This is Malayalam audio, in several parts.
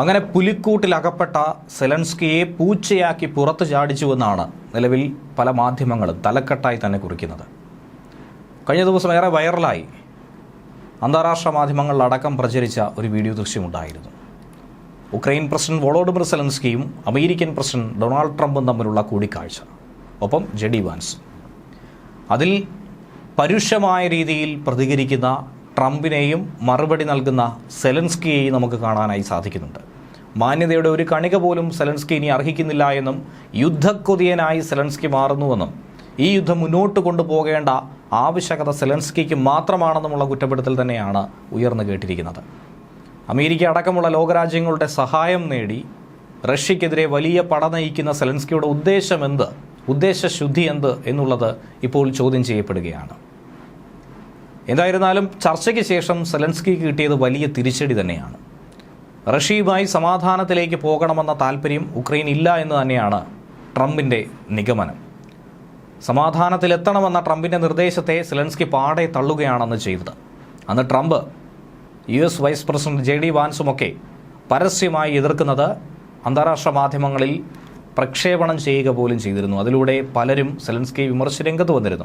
അങ്ങനെ പുലിക്കൂട്ടിൽ അകപ്പെട്ട സെലൻസ്കിയെ പൂച്ചയാക്കി പുറത്തു ചാടിച്ചുവെന്നാണ് നിലവിൽ പല മാധ്യമങ്ങളും തലക്കെട്ടായി തന്നെ കുറിക്കുന്നത്. കഴിഞ്ഞ ദിവസം ഏറെ വൈറലായി. അന്താരാഷ്ട്ര മാധ്യമങ്ങളിലടക്കം പ്രചരിച്ച ഒരു വീഡിയോ ദൃശ്യമുണ്ടായിരുന്നു. ഉക്രൈൻ പ്രസിഡന്റ് വോളോഡിമിർ സെലൻസ്കിയും അമേരിക്കൻ പ്രസിഡന്റ് ഡൊണാൾഡ് ട്രംപും തമ്മിലുള്ള കൂടിക്കാഴ്ച. ഒപ്പം ജെഡി വാൻസ്. അതിൽ പരുഷമായ രീതിയിൽ പ്രതികരിക്കുന്ന ട്രംപിനെയും മറുപടി നൽകുന്ന സെലൻസ്കിയെയും നമുക്ക് കാണാനായി സാധിക്കുന്നുണ്ട്. മാന്യതയുടെ ഒരു കണിക പോലും സെലൻസ്കി ഇനി അർഹിക്കുന്നില്ല എന്നും യുദ്ധക്കൊതിയനായി സെലൻസ്കി മാറുന്നുവെന്നും ഈ യുദ്ധം മുന്നോട്ട് കൊണ്ടുപോകേണ്ട ആവശ്യകത സെലൻസ്കിക്ക് മാത്രമാണെന്നുമുള്ള കുറ്റപ്പെടുത്തൽ തന്നെയാണ് ഉയർന്നു കേട്ടിരിക്കുന്നത്. അമേരിക്ക അടക്കമുള്ള ലോകരാജ്യങ്ങളുടെ സഹായം നേടി റഷ്യക്കെതിരെ വലിയ പട നയിക്കുന്ന സെലൻസ്കിയുടെ ഉദ്ദേശം എന്ത്? ഉദ്ദേശശുദ്ധി എന്ത്? എന്നുള്ളത് ഇപ്പോൾ ചോദ്യം ചെയ്യപ്പെടുകയാണ്. എന്തായിരുന്നാലും ചർച്ചയ്ക്ക് ശേഷം സെലൻസ്കി കിട്ടിയത് വലിയ തിരിച്ചടി തന്നെയാണ്. റഷ്യയുമായി സമാധാനത്തിലേക്ക് പോകണമെന്ന താല്പര്യം ഉക്രൈൻ ഇല്ല എന്ന് തന്നെയാണ് ട്രംപിന്റെ നിഗമനം. സമാധാനത്തിലെത്തണമെന്ന ട്രംപിന്റെ നിർദ്ദേശത്തെ സെലൻസ്കി പാടെ തള്ളുകയാണെന്ന് ചെയ്തത്. അന്ന് Trump U S vice president J D വാൻസുമൊക്കെ പരസ്യമായി എതിർക്കുന്നത് അന്താരാഷ്ട്ര മാധ്യമങ്ങളിൽ പ്രക്ഷേപണം ചെയ്യുക പോലും ചെയ്തിരുന്നു. അതിലൂടെ പലരും സെലൻസ്കി വിമർശ രംഗത്ത് വന്നിരുന്നു.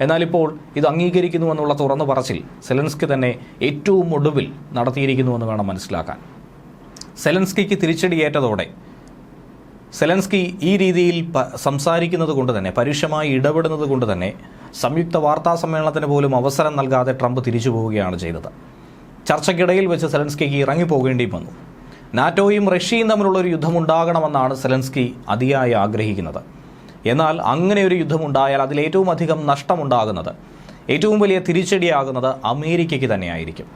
എന്നാൽ ഇപ്പോൾ ഇത് അംഗീകരിക്കുന്നുവെന്നുള്ള തുറന്നു പറച്ചിൽ സെലൻസ്കി തന്നെ ഏറ്റവും ഒടുവിൽ നടത്തിയിരിക്കുന്നുവെന്ന് വേണം മനസ്സിലാക്കാൻ. സെലൻസ്കിക്ക് തിരിച്ചടിയേറ്റതോടെ സെലൻസ്കി ഈ രീതിയിൽ സംസാരിക്കുന്നത് കൊണ്ട് തന്നെ പരുഷമായി ഇടപെടുന്നത് കൊണ്ട് തന്നെ സംയുക്ത വാർത്താ സമ്മേളനത്തിന് പോലും അവസരം നൽകാതെ ട്രംപ് തിരിച്ചു പോവുകയാണ് ചെയ്തത്. ചർച്ചയ്ക്കിടയിൽ വെച്ച് സെലൻസ്കിക്ക് ഇറങ്ങിപ്പോകേണ്ടി വന്നു. നാറ്റോയും റഷ്യയും തമ്മിലുള്ള ഒരു യുദ്ധമുണ്ടാകണമെന്നാണ് സെലൻസ്കി അതിയായി ആഗ്രഹിക്കുന്നത്. എന്നാൽ അങ്ങനെ ഒരു യുദ്ധമുണ്ടായാൽ അതിൽ ഏറ്റവും അധികം നഷ്ടമുണ്ടാകുന്നത് ഏറ്റവും വലിയ തിരിച്ചടിയാകുന്നത് അമേരിക്കയ്ക്ക് തന്നെയായിരിക്കും.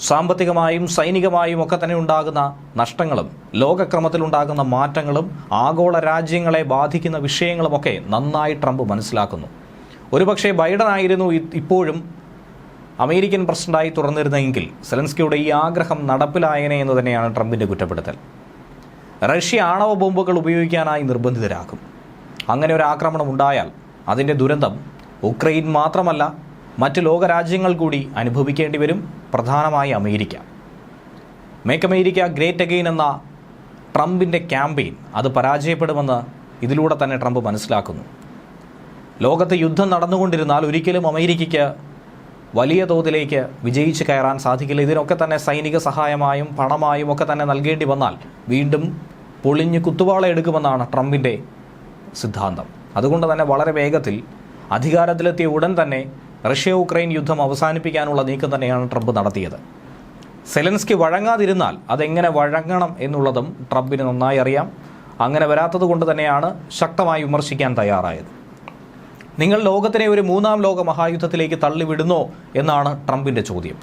സാമ്പത്തികമായും സൈനികമായും ഒക്കെ തന്നെ ഉണ്ടാകുന്ന നഷ്ടങ്ങളും ലോകക്രമത്തിലുണ്ടാകുന്ന മാറ്റങ്ങളും ആഗോള രാജ്യങ്ങളെ ബാധിക്കുന്ന വിഷയങ്ങളുമൊക്കെ നന്നായി ട്രംപ് മനസ്സിലാക്കുന്നു. ഒരുപക്ഷെ ബൈഡൻ ആയിരുന്നു ഇപ്പോഴും അമേരിക്കൻ പ്രസിഡന്റായി തുറന്നിരുന്നെങ്കിൽ സെലൻസ്കിയുടെ ഈ ആഗ്രഹം നടപ്പിലായനെ എന്ന് തന്നെയാണ് ട്രംപിന്റെ കുറ്റപ്പെടുത്തൽ. റഷ്യ ആണവ ബോംബുകൾ ഉപയോഗിക്കാനായി നിർബന്ധിതരാക്കും അങ്ങനെ ഒരു ആക്രമണം ഉണ്ടായാൽ അതിന്റെ ദുരന്തം ഉക്രൈൻ മാത്രമല്ല മറ്റ് ലോകരാജ്യങ്ങൾ കൂടി അനുഭവിക്കേണ്ടി വരും പ്രധാനമായി America. Make America great again എന്ന ട്രംപിന്റെ ക്യാമ്പയിൻ അത് പരാജയപ്പെടുമെന്ന് ഇതിലൂടെ തന്നെ ട്രംപ് മനസ്സിലാക്കുന്നു. ലോകത്ത് യുദ്ധം നടന്നുകൊണ്ടിരുന്നാൽ ഒരിക്കലും അമേരിക്കയ്ക്ക് വലിയ തോതിലേക്ക് വിജയിച്ച് കയറാൻ സാധിക്കില്ല. ഇതിനൊക്കെ തന്നെ സൈനിക സഹായമായും പണമായും ഒക്കെ തന്നെ നൽകേണ്ടി വന്നാൽ വീണ്ടും പൊളിഞ്ഞ് കുത്തുവാള എടുക്കുമെന്നാണ് ട്രംപിന്റെ സിദ്ധാന്തം. അതുകൊണ്ട് തന്നെ വളരെ വേഗത്തിൽ അധികാരത്തിലെത്തിയ ഉടൻ തന്നെ റഷ്യ ഉക്രൈൻ യുദ്ധം അവസാനിപ്പിക്കാനുള്ള നീക്കം തന്നെയാണ് ട്രംപ് നടത്തിയത്. സെലൻസ്കി വഴങ്ങാതിരുന്നാൽ അതെങ്ങനെ വഴങ്ങണം എന്നുള്ളതും ട്രംപിന് നന്നായി അറിയാം. അങ്ങനെ വരാത്തത് കൊണ്ട് തന്നെയാണ് ശക്തമായി വിമർശിക്കാൻ തയ്യാറായത്. നിങ്ങൾ ലോകത്തിനെ ഒരു മൂന്നാം ലോക മഹായുദ്ധത്തിലേക്ക് തള്ളിവിടുന്നോ എന്നാണ് ട്രംപിന്റെ ചോദ്യം.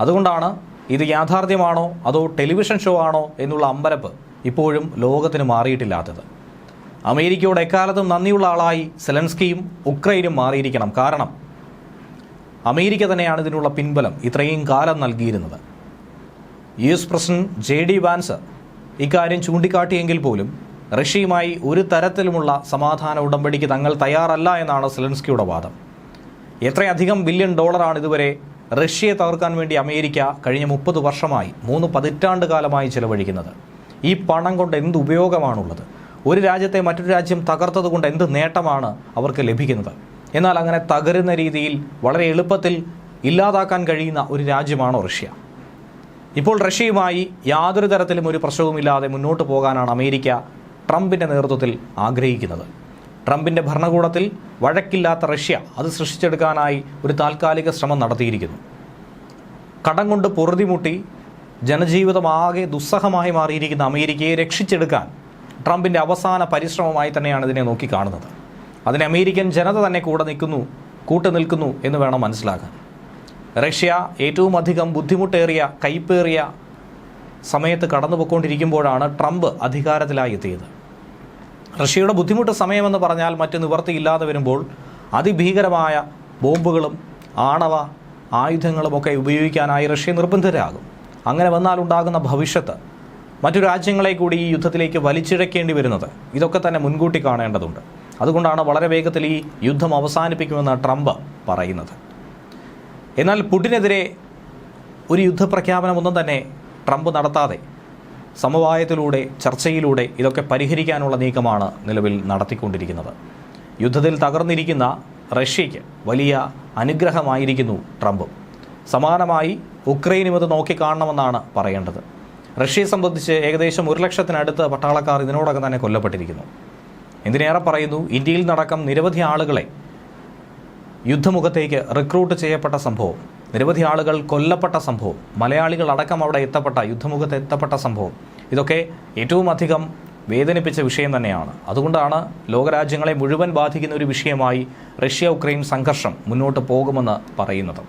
അതുകൊണ്ടാണ് ഇത് യാഥാർത്ഥ്യമാണോ അതോ ടെലിവിഷൻ ഷോ ആണോ എന്നുള്ള അമ്പരപ്പ് ഇപ്പോഴും ലോകത്തിന് മാറിയിട്ടില്ലാത്തത്. അമേരിക്കയോട് എക്കാലത്തും നന്ദിയുള്ള ആളായി സെലൻസ്കിയും ഉക്രൈനും മാറിയിരിക്കണം. കാരണം അമേരിക്ക തന്നെയാണ് ഇതിനുള്ള പിൻബലം. ഇത്രയും കാലം നൽകിയിരുന്നത്. U S president J D Vance ഇക്കാര്യം ചൂണ്ടിക്കാട്ടിയെങ്കിൽ പോലും റഷ്യയുമായി ഒരു തരത്തിലുമുള്ള സമാധാന ഉടമ്പടിക്ക് തങ്ങൾ തയ്യാറല്ല എന്നാണ് സെലൻസ്കിയുടെ വാദം. എത്രയധികം ബില്യൺ ഡോളറാണ് ഇതുവരെ റഷ്യയെ തകർക്കാൻ വേണ്ടി അമേരിക്ക കഴിഞ്ഞ മുപ്പത് വർഷമായി മൂന്ന് പതിറ്റാണ്ട് കാലമായി ചെലവഴിക്കുന്നത്. ഈ പണം കൊണ്ട് എന്ത് ഉപയോഗമാണുള്ളത്? ഒരു രാജ്യത്തെ മറ്റൊരു രാജ്യം തകർത്തത് കൊണ്ട് എന്ത് നേട്ടമാണ് അവർക്ക് ലഭിക്കുന്നത്? എന്നാൽ അങ്ങനെ തകരുന്ന രീതിയിൽ വളരെ എളുപ്പത്തിൽ ഇല്ലാതാക്കാൻ കഴിയുന്ന ഒരു രാജ്യമാണ് റഷ്യ? ഇപ്പോൾ റഷ്യയുമായി യാതൊരു തരത്തിലും ഒരു പ്രശ്നവുമില്ലാതെ മുന്നോട്ട് പോകാനാണ് അമേരിക്ക ട്രംപിന്റെ നേതൃത്വത്തിൽ ആഗ്രഹിക്കുന്നത്. ട്രംപിന്റെ ഭരണകൂടത്തിൽ വഴക്കില്ലാത്ത റഷ്യ അത് സൃഷ്ടിച്ചെടുക്കാനായി ഒരു താൽക്കാലിക ശ്രമം നടത്തിയിരിക്കുന്നു. കടം കൊണ്ട് പൊറുതിമുട്ടി ജനജീവിതമാകെ ദുസ്സഹമായി മാറിയിരിക്കുന്ന അമേരിക്കയെ രക്ഷിച്ചെടുക്കാൻ ട്രംപിന്റെ അവസാന പരിശ്രമമായി തന്നെയാണ് ഇതിനെ നോക്കി കാണുന്നത്. അതിന് അമേരിക്കൻ ജനത തന്നെ കൂടെ നിൽക്കുന്നു കൂട്ടു നിൽക്കുന്നു എന്ന് വേണം മനസ്സിലാക്കാൻ. റഷ്യ ഏറ്റവും അധികം ബുദ്ധിമുട്ടേറിയ കൈപ്പേറിയ സമയത്ത് കടന്നുപോയിക്കൊണ്ടിരിക്കുമ്പോഴാണ് ട്രംപ് അധികാരത്തിലായി എത്തിയത്. റഷ്യയുടെ ബുദ്ധിമുട്ട് സമയമെന്ന് പറഞ്ഞാൽ മറ്റ് നിവർത്തിയില്ലാതെ വരുമ്പോൾ അതിഭീകരമായ ബോംബുകളും ആണവ ആയുധങ്ങളുമൊക്കെ ഉപയോഗിക്കാനായി റഷ്യ നിർബന്ധിതരാകും. അങ്ങനെ വന്നാൽ ഉണ്ടാകുന്ന ഭവിഷ്യത്ത് മറ്റു രാജ്യങ്ങളെ കൂടി ഈ യുദ്ധത്തിലേക്ക് വലിച്ചിഴക്കേണ്ടി വരുന്നത് ഇതൊക്കെ തന്നെ മുൻകൂട്ടി കാണേണ്ടതുണ്ട്. അതുകൊണ്ടാണ് വളരെ വേഗത്തിൽ ഈ യുദ്ധം അവസാനിപ്പിക്കുമെന്ന് ട്രംപ് പറയുന്നത്. എന്നാൽ പുടിനെതിരെ ഒരു യുദ്ധപ്രഖ്യാപനമൊന്നും തന്നെ ട്രംപ് നടത്താതെ സമവായത്തിലൂടെ ചർച്ചയിലൂടെ ഇതൊക്കെ പരിഹരിക്കാനുള്ള നീക്കമാണ് നിലവിൽ നടത്തിക്കൊണ്ടിരിക്കുന്നത്. യുദ്ധത്തിൽ തകർന്നിരിക്കുന്ന റഷ്യയ്ക്ക് വലിയ അനുഗ്രഹമായിരിക്കുന്നു ട്രംപ്. സമാനമായി ഉക്രൈനും ഇത് നോക്കിക്കാണണമെന്നാണ് പറയേണ്ടത്. റഷ്യയെ സംബന്ധിച്ച് ഏകദേശം ഒരു ലക്ഷത്തിനടുത്ത് പട്ടാളക്കാർ ഇതിനോടകം തന്നെ കൊല്ലപ്പെട്ടിരിക്കുന്നു. എന്തിനേറെ പറയുന്നു? ഇന്ത്യയിൽ നടക്കം നിരവധി ആളുകളെ യുദ്ധമുഖത്തേക്ക് റിക്രൂട്ട് ചെയ്യപ്പെട്ട സംഭവം നിരവധി ആളുകൾ കൊല്ലപ്പെട്ട സംഭവം മലയാളികൾ അടക്കം അവിടെ എത്തപ്പെട്ട യുദ്ധമുഖത്ത് എത്തപ്പെട്ട സംഭവം ഇതൊക്കെ ഏറ്റവും അധികം വേദനിപ്പിച്ച വിഷയം തന്നെയാണ്. അതുകൊണ്ടാണ് ലോകരാജ്യങ്ങളെ മുഴുവൻ ബാധിക്കുന്ന ഒരു വിഷയമായി റഷ്യ ഉക്രൈൻ സംഘർഷം മുന്നോട്ട് പോകുമെന്ന് പറയുന്നത്.